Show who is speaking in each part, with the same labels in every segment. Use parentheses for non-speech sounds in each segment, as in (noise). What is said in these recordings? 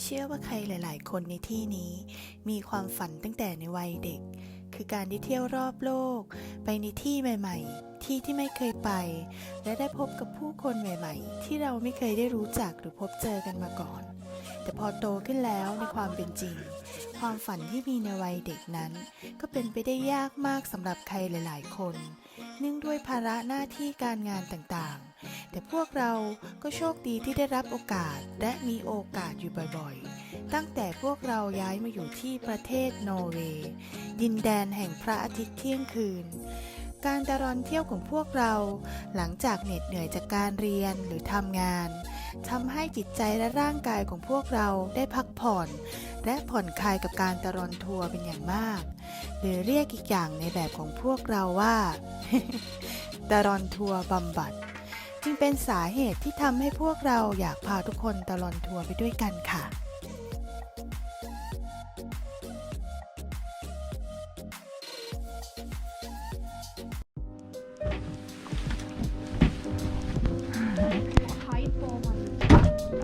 Speaker 1: เชื่อว่าใครหลาย ๆ คนในที่นี้ มีความฝันตั้งแต่ในวัยเด็ก คือการได้เที่ยวรอบโลก ไปในที่ใหม่ ๆ ที่ที่ไม่เคยไป และได้พบกับผู้คนใหม่ ๆ ที่เราไม่เคยได้รู้จักหรือพบเจอกันมาก่อน แต่พอโตขึ้นแล้วในความเป็นจริง ความฝันที่มีในวัยเด็กนั้น ก็เป็นไปได้ยากมากสำหรับใครหลาย ๆ คน เนื่องด้วยภาระหน้าที่การงานต่างๆ แต่พวกเราก็โชคดีที่ได้รับโอกาสและมีโอกาสอยู่บ่อยๆ ตั้งแต่พวกเราย้ายมาอยู่ที่ประเทศนอร์เวย์ดินแดนแห่งพระอาทิตย์เที่ยงคืน การตะรอนเที่ยวของพวกเราหลังจากเหน็ดเหนื่อยจากการเรียนหรือทำงานทำให้จิตใจและร่างกายของพวกเราได้พักผ่อน และผ่อนคลายกับการตะรอนทัวร์เป็นอย่างมาก หรือเรียกอีกอย่างในแบบของพวกเราว่าตะรอนทัวร์บำบัด จึงเป็นสาเหตุที่ทำให้พวกเราอยากพาทุกคนตลอนทัวร์ไปด้วยกันค่ะ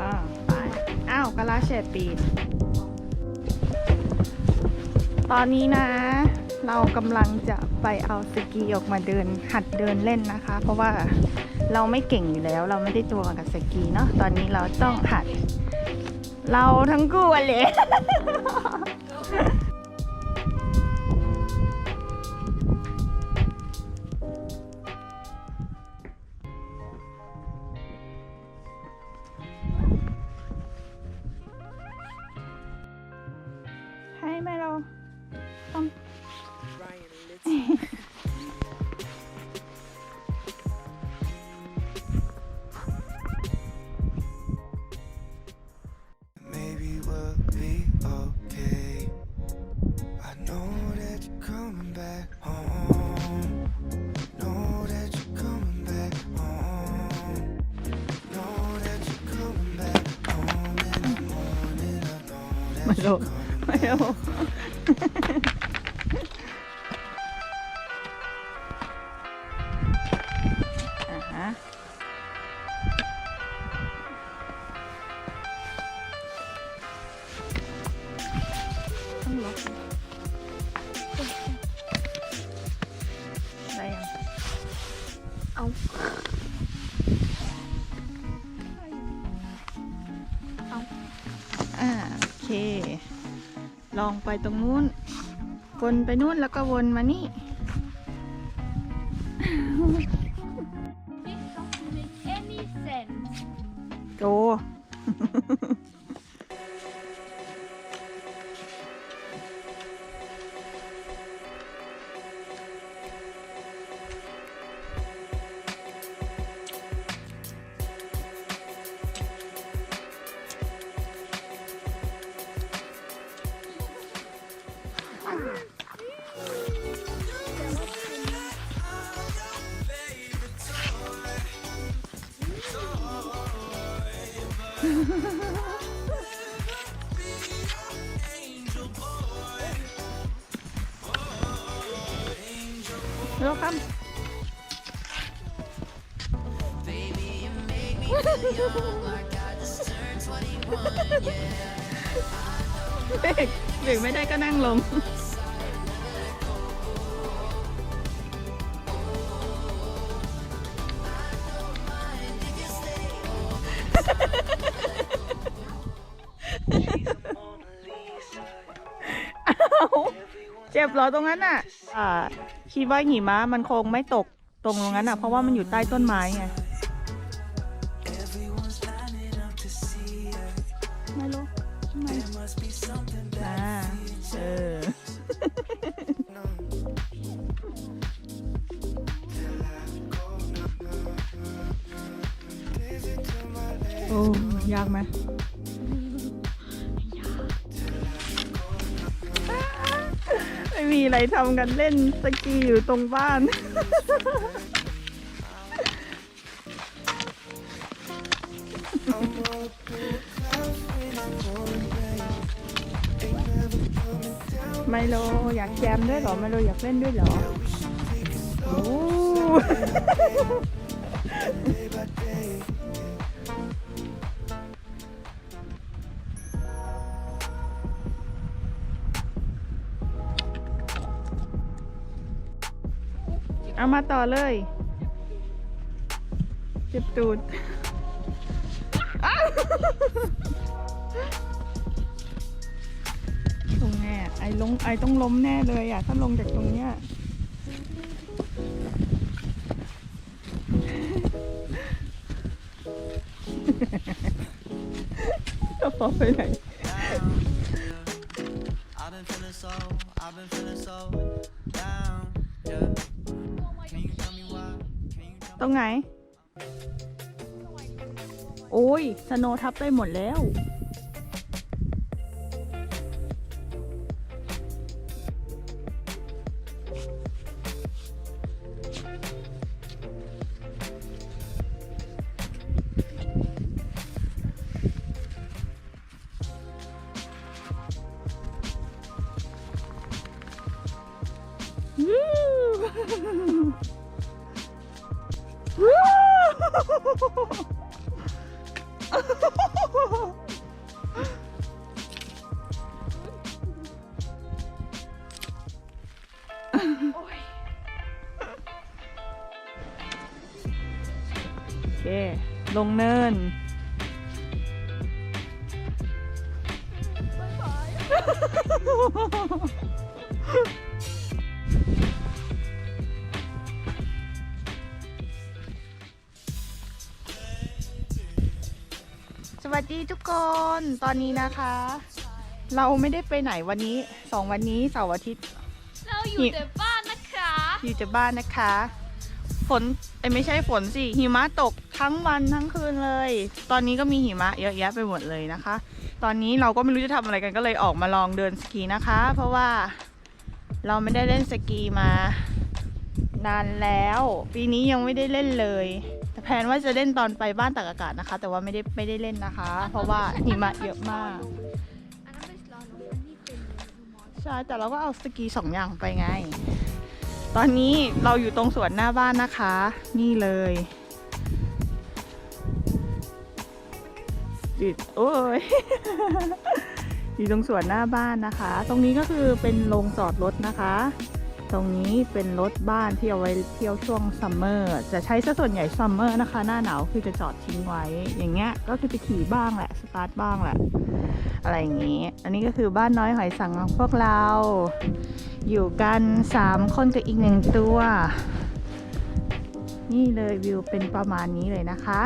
Speaker 2: อ่าไปอ้าวกะลาเชดปีดตอนนี้นะ เรากำลังจะไปเอาสกีออกมาเดินหัดเดินเล่นนะคะ เพราะว่า เราไม่เก่งอยู่แล้ว เราไม่ได้ตัวกับสกีเนาะตอนนี้เราต้องหัด เราทั้งคู่อะเลยให้ไหมเรา
Speaker 3: okay. I know that you're coming back home. Know that you're coming back home. Know that you're coming back home in the morning. I know that
Speaker 2: ไม่ (laughs) ต้องล็อกได้ยังเอาเอาอ่าโอเค ลองไปตรงนู้น วนไปนู้นแล้วก็วนมานี่
Speaker 4: This doesn't make any sense.
Speaker 2: โอ้ แล้วครับเบรกเบรกไม่ได้ก็นั่งลงเอาเจ็บเหรอตรงนั้นอะอ่า คิดว่าหิมะมันคงไม่ตกตรงตรงนั้นอะ เพราะว่ามันอยู่ใต้ต้นไม้ไงไม่รู้
Speaker 3: There must be something
Speaker 2: อ่าเออโอ้ยากไหม ไม่มีอะไรทำกันเล่นสกีอยู่ตรงบ้าน ไมโลอยากแจมด้วยเหรอไมโลอยากเล่นด้วยเหรอ โอ้
Speaker 3: เอา
Speaker 2: มาต่อเลย เจ็บตูดอ้าวตรงแน่ไอ้ลงไอ้ต้องล้มแน่เลยอะ ถ้าลงจากตรงเนี้ยจะพอไปไหน
Speaker 5: I've been feeling so, I've been feeling so down. Yeah.
Speaker 2: ตรงไหน โอ้ย สโนทับไปหมดแล้ว โอเค ลงเนินสวั ดีทุกคน ตอนนี้นะคะ เราไม่ได้ไปไหนวันนี้สองวันนี้เสาร์อาทิตย์
Speaker 4: เราอยู่แต่บ้านนะคะ
Speaker 2: อยู่แต่บ้านนะคะ ฝนเอ้ยไม่ใช่ฝนสิหิมะตกทั้งวันทั้งคืนเลย ตอนนี้ก็มีหิมะเยอะแยะไปหมดเลยนะคะ ตอนนี้เราก็ไม่รู้จะทำอะไรกันก็เลยออกมาลองเดินสกีนะคะ เพราะว่าเราไม่ได้เล่นสกีมา นานแล้ว ปีนี้ยังไม่ได้เล่นเลย แต่แพลนว่าจะเล่นตอนไปบ้านตากอากาศนะคะ แต่ว่าไม่ได้ไม่ได้เล่นนะคะ เพราะว่าหิมะเยอะมาก ใช่แต่เราก็เอาสกีสองอย่างไปไง ตอนนี้เราอยู่ตรงสวนหน้าบ้านนะคะ นี่เลยติดโอ้ยอยู่ตรงสวนหน้าบ้านนะคะ ตรงนี้ก็คือเป็นโรงจอดรถนะคะ ตรงนี้เป็นรถบ้านที่เอาไว้เที่ยวช่วงซัมเมอร์จะใช้ซะส่วนใหญ่ซัมเมอร์นะคะ หน้าหนาวคือจะจอดทิ้งไว้ อย่างเงี้ยก็คือจะขี่บ้างแหละสตาร์ทบ้างแหละอะไรอย่างงี้ อันนี้ก็คือบ้านน้อยหอยสังของพวกเรา อยู่กัน 3 คนกับอีกหนึ่งตัว นี่เลยวิวเป็นประมาณนี้เลยนะคะ